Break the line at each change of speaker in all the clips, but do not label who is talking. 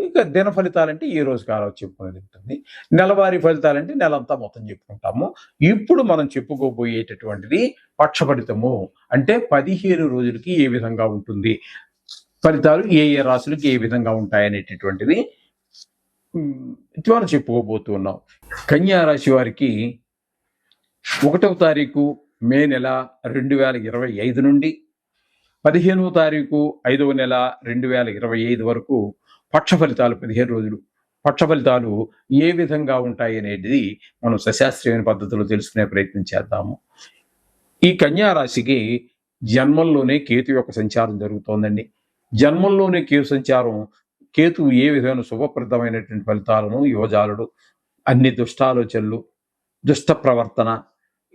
ఇక దిన ఫలితాలంటే ఏ రోజు కాలం చెప్పుకునేది ఉంటుంది. నెలవారీ ఫలితాలంటే నెలంతా మొత్తం చెప్పుకుంటాము. ఇప్పుడు మనం చెప్పుకోబోయేటటువంటిది పక్ష ఫలితము అంటే పదిహేను రోజులకి ఏ విధంగా ఉంటుంది? ఫలితాలు ఏ ఏ రాశులకి ఏ విధంగా ఉంటాయనేటటువంటిది ఉమ్, ఇది మనం చెప్పుకోబోతున్నాం. కన్యా రాశి వారికి ఒకటవ తారీఖు మే నెల రెండు వేల ఇరవై ఐదు నుండి పదిహేనవ తారీఖు ఐదవ నెల రెండు వేల ఇరవై ఐదు వరకు పక్ష ఫలితాలు పదిహేను రోజులు. పక్ష ఫలితాలు ఏ విధంగా ఉంటాయి అనేది మనం సశాస్త్రీయమైన పద్ధతిలో తెలుసుకునే ప్రయత్నం చేద్దాము. ఈ కన్యారాశికి జన్మంలోనే కేతు యొక్క సంచారం జరుగుతోందండి. జన్మంలోనే కేతు సంచారం కేతు ఏ విధమైన శుభప్రదమైనటువంటి ఫలితాలను యువజాలుడు అన్ని దుష్టాలోచనలు దుష్ట ప్రవర్తన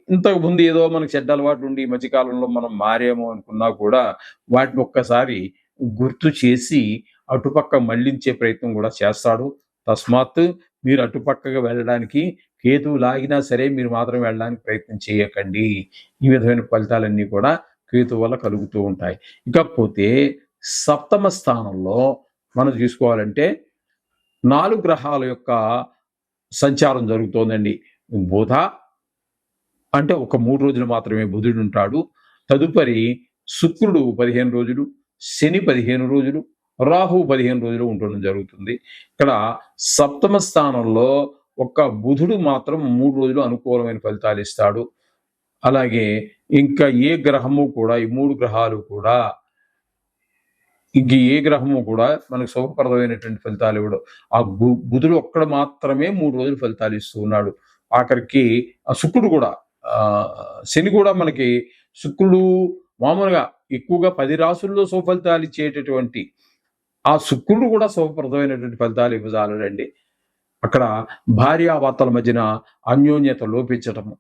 ఇంతకు ముందు ఏదో మనకు చెడ్డ అలవాటు ఉండి ఈ మధ్యకాలంలో మనం మారేమో అనుకున్నా కూడా వాటిని ఒక్కసారి గుర్తు చేసి అటుపక్క మళ్ళించే ప్రయత్నం కూడా చేస్తాడు. తస్మాత్ మీరు అటుపక్కగా వెళ్ళడానికి కేతువు లాగినా సరే మీరు మాత్రం వెళ్ళడానికి ప్రయత్నం చేయకండి. ఈ విధమైన ఫలితాలన్నీ కూడా కేతు వల్ల కలుగుతూ ఉంటాయి. ఇకపోతే సప్తమ స్థానంలో మనం చూసుకోవాలంటే నాలుగు గ్రహాల యొక్క సంచారం జరుగుతోందండి. బుధ అంటే ఒక మూడు రోజులు మాత్రమే బుధుడు ఉంటాడు. తదుపరి శుక్రుడు పదిహేను రోజులు శని పదిహేను రోజులు రాహు పదిహేను రోజులు ఉండడం జరుగుతుంది. ఇక్కడ సప్తమ స్థానంలో ఒక్క బుధుడు మాత్రం మూడు రోజులు అనుకూలమైన ఫలితాలు ఇస్తాడు. అలాగే ఇంకా ఏ గ్రహము కూడా ఈ మూడు గ్రహాలు కూడా ఇంక ఏ గ్రహము కూడా మనకు శుభప్రదమైనటువంటి ఫలితాలు ఇవ్వడు. ఆ బు- బుధుడు ఒక్కడ మాత్రమే మూడు రోజులు ఫలితాలు ఇస్తూ ఉన్నాడు. ఆఖరికి ఆ శుక్రుడు కూడా శని కూడా మనకి శుక్రుడు మామూలుగా ఎక్కువగా పది రాసుల్లో సుఫలితాలు ఇచ్చేటటువంటి ఆ శుక్రుడు కూడా శుభప్రదమైనటువంటి ఫలితాలు ఇవ్వజాలడండి. అక్కడ భార్యాభర్తల మధ్యన అన్యోన్యత లోపించటము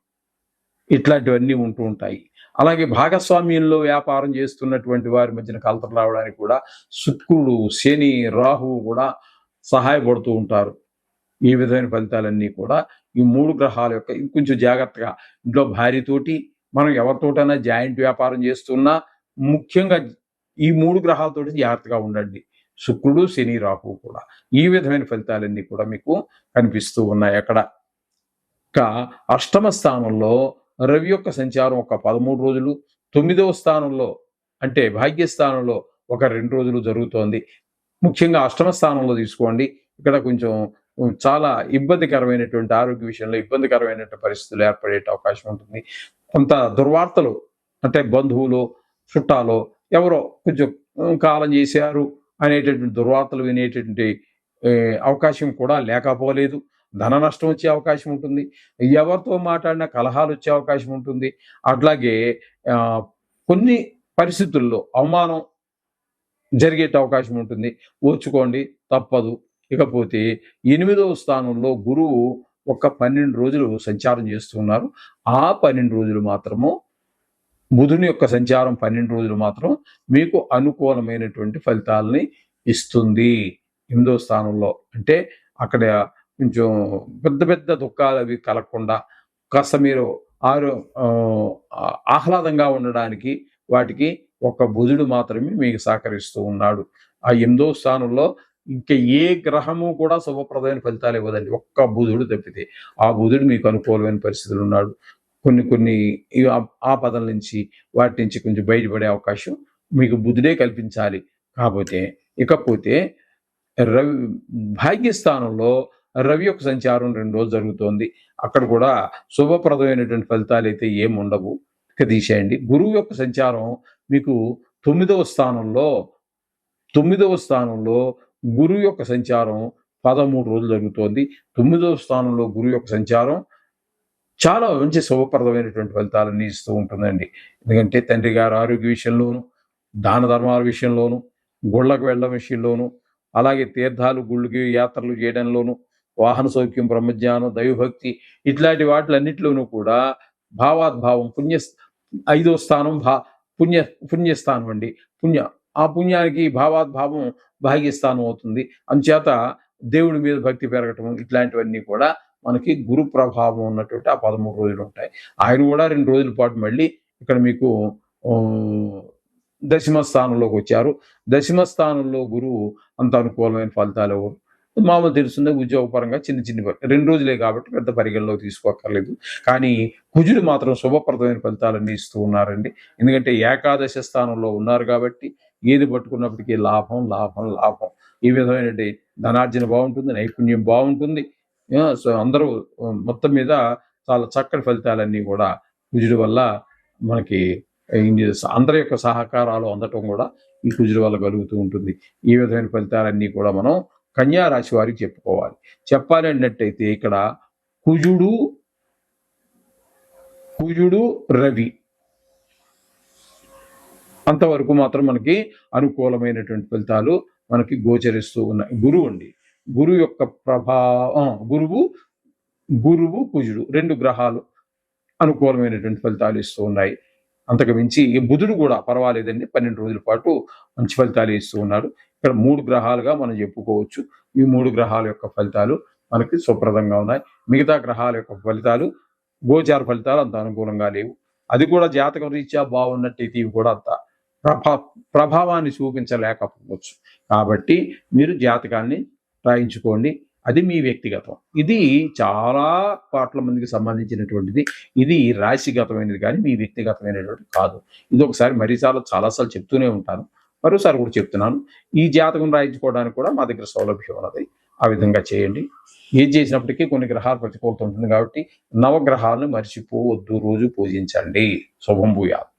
ఇట్లాంటివన్నీ ఉంటూ ఉంటాయి. అలాగే భాగస్వామ్యంలో వ్యాపారం చేస్తున్నటువంటి వారి మధ్యన కలతలు రావడానికి కూడా శుక్రుడు శని రాహువు కూడా సహాయపడుతూ ఉంటారు. ఈ విధమైన ఫలితాలన్నీ కూడా ఈ మూడు గ్రహాల యొక్క ఇంకొంచెం జాగ్రత్తగా ఇంట్లో భార్యతోటి మనం ఎవరితోటైనా జాయింట్ వ్యాపారం చేస్తున్నా ముఖ్యంగా ఈ మూడు గ్రహాలతోటి జాగ్రత్తగా ఉండండి. శుక్రుడు శని రాహు కూడా. ఈ విధమైన ఫలితాలన్నీ కూడా మీకు కనిపిస్తూ ఉన్నాయి అక్కడ. ఇంకా అష్టమ స్థానంలో రవి యొక్క సంచారం ఒక పదమూడు రోజులు తొమ్మిదవ స్థానంలో అంటే భాగ్యస్థానంలో ఒక రెండు రోజులు జరుగుతోంది. ముఖ్యంగా అష్టమ స్థానంలో తీసుకోండి. ఇక్కడ కొంచెం చాలా ఇబ్బందికరమైనటువంటి ఆరోగ్య విషయంలో ఇబ్బందికరమైనటువంటి పరిస్థితులు ఏర్పడే అవకాశం ఉంటుంది. కొంత దుర్వార్తలు అంటే బంధువులు చుట్టాలు ఎవరో కొంచెం కాలం చేశారు అనేటటువంటి దుర్వార్తలు వినేటటువంటి అవకాశం కూడా లేకపోలేదు. ధన నష్టం వచ్చే అవకాశం ఉంటుంది. ఎవరితో మాట్లాడినా కలహాలు వచ్చే అవకాశం ఉంటుంది. అట్లాగే కొన్ని పరిస్థితుల్లో అవమానం జరిగే అవకాశం ఉంటుంది. ఓర్చుకోండి తప్పదు. ఇకపోతే ఎనిమిదవ స్థానంలో గురువు ఒక పన్నెండు రోజులు సంచారం చేస్తున్నారు. ఆ పన్నెండు రోజులు మాత్రము బుధుని యొక్క సంచారం పన్నెండు రోజులు మాత్రం మీకు అనుకూలమైనటువంటి ఫలితాలని ఇస్తుంది. ఎనిమిదవ స్థానంలో అంటే అక్కడ కొంచెం పెద్ద పెద్ద దుఃఖాలు అవి కలగకుండా కాస్త మీరు ఆరో ఆహ్లాదంగా ఉండడానికి వాటికి ఒక బుధుడు మాత్రమే మీకు సహకరిస్తూ ఉన్నాడు. ఆ ఎనిమిదో స్థానంలో ఇంకా ఏ గ్రహము కూడా శుభప్రదమైన ఫలితాలు ఇవ్వదండి. ఒక్క బుధుడు తప్పితే ఆ బుధుడు మీకు అనుకూలమైన పరిస్థితులు ఉన్నాడు. కొన్ని కొన్ని ఆ- ఆపదల నుంచి వాటి నుంచి కొంచెం బయటపడే అవకాశం మీకు బుధుడే కల్పించాలి. కాకపోతే ఇకపోతే రవి భాగ్యస్థానంలో రవి యొక్క సంచారం రెండు రోజులు జరుగుతోంది. అక్కడ కూడా శుభప్రదమైనటువంటి ఫలితాలు అయితే ఏమి ఉండవు. ఇక తీసేయండి. గురువు యొక్క సంచారం మీకు తొమ్మిదవ స్థానంలో తొమ్మిదవ స్థానంలో గురువు యొక్క సంచారం పదమూడు రోజులు జరుగుతోంది. తొమ్మిదవ స్థానంలో గురువు యొక్క సంచారం చాలా మంచి శుభప్రదమైనటువంటి ఫలితాలన్నీ ఇస్తూ ఉంటుందండి. ఎందుకంటే తండ్రి గారు ఆరోగ్య విషయంలోను దాన ధర్మాల విషయంలోను గుళ్ళకు వెళ్ళడం విషయంలోను అలాగే తీర్థాలు గుళ్ళకి యాత్రలు చేయడంలోను వాహన సౌఖ్యం బ్రహ్మజ్ఞానం దైవభక్తి ఇట్లాంటి వాటిలన్నిటిలోనూ కూడా భావాద్భావం పుణ్య ఐదో స్థానం భా పుణ్య పుణ్యస్థానం అండి. పుణ్య ఆ పుణ్యానికి భావాద్భావం భాగ్యస్థానం అవుతుంది. అంచేత దేవుడి మీద భక్తి పెరగటం ఇట్లాంటివన్నీ కూడా మనకి గురు ప్రభావం ఉన్నటువంటి ఆ పదమూడు రోజులు ఉంటాయి. ఆయన కూడా రెండు రోజుల పాటు మళ్ళీ ఇక్కడ మీకు దశమ స్థానంలోకి వచ్చారు. దశమ స్థానంలో గురువు అంత అనుకూలమైన ఫలితాలు ఇవ్వరు మామూలు తెలుస్తుంది ఉద్యోగపరంగా చిన్న చిన్న రెండు రోజులే కాబట్టి పెద్ద పరిగణలోకి తీసుకోక్కర్లేదు. కానీ కుజుడు మాత్రం శుభప్రదమైన ఫలితాలన్నీ ఇస్తూ ఉన్నారండి. ఎందుకంటే ఏకాదశ స్థానంలో ఉన్నారు కాబట్టి ఏది పట్టుకున్నప్పటికీ లాభం లాభం లాభం. ఈ విధమైన ధనార్జన బాగుంటుంది నైపుణ్యం బాగుంటుంది. అందరూ మొత్తం మీద చాలా చక్కటి ఫలితాలన్నీ కూడా కుజుడి వల్ల మనకి అందరి యొక్క సహకారాలు అందటం కూడా ఈ కుజుడి వల్ల కలుగుతూ ఉంటుంది. ఈ విధమైన ఫలితాలన్నీ కూడా మనం కన్యా రాశి వారికి చెప్పుకోవాలి. చెప్పాలి అన్నట్టయితే ఇక్కడ కుజుడు కుజుడు రవి. అంతవరకు మాత్రం మనకి అనుకూలమైనటువంటి ఫలితాలు మనకి గోచరిస్తూ ఉన్నాయి. గురువు అండి. గురువు యొక్క ప్రభావం గురువు గురువు కుజుడు రెండు గ్రహాలు అనుకూలమైనటువంటి ఫలితాలు ఇస్తూ ఉన్నాయి. అంతకు మించి ఈ బుధుడు కూడా పర్వాలేదండి. పన్నెండు రోజుల పాటు మంచి ఫలితాలు ఇస్తూ ఉన్నాడు. ఇక్కడ మూడు గ్రహాలుగా మనం చెప్పుకోవచ్చు. ఈ మూడు గ్రహాల యొక్క ఫలితాలు మనకి సుప్రదంగా ఉన్నాయి. మిగతా గ్రహాల యొక్క ఫలితాలు గోచార ఫలితాలు అంత అనుకూలంగా లేవు. అది కూడా జాతకం రీత్యా బాగున్నట్టయితే ఇవి కూడా అంత ప్రభా ప్రభావాన్ని చూపించలేకపోవచ్చు. కాబట్టి మీరు జాతకాన్ని రాయించుకోండి. అది మీ వ్యక్తిగతం. ఇది చాలా కోట్ల మందికి సంబంధించినటువంటిది. ఇది రాశిగతమైనది కానీ మీ వ్యక్తిగతమైనటువంటి కాదు. ఇది ఒకసారి మరీసార్లు చాలాసార్లు చెప్తూనే ఉంటాను. మరోసారి కూడా చెప్తున్నాను. ఈ జాతకం రాయించుకోవడానికి కూడా మా దగ్గర సౌలభ్యం ఉన్నది. ఆ విధంగా చేయండి. ఏది చేసినప్పటికీ కొన్ని గ్రహాలు ప్రతికూలత ఉంటుంది కాబట్టి నవగ్రహాలను మర్చిపోవద్దు. రోజు పూజించండి. శుభం భూయాలు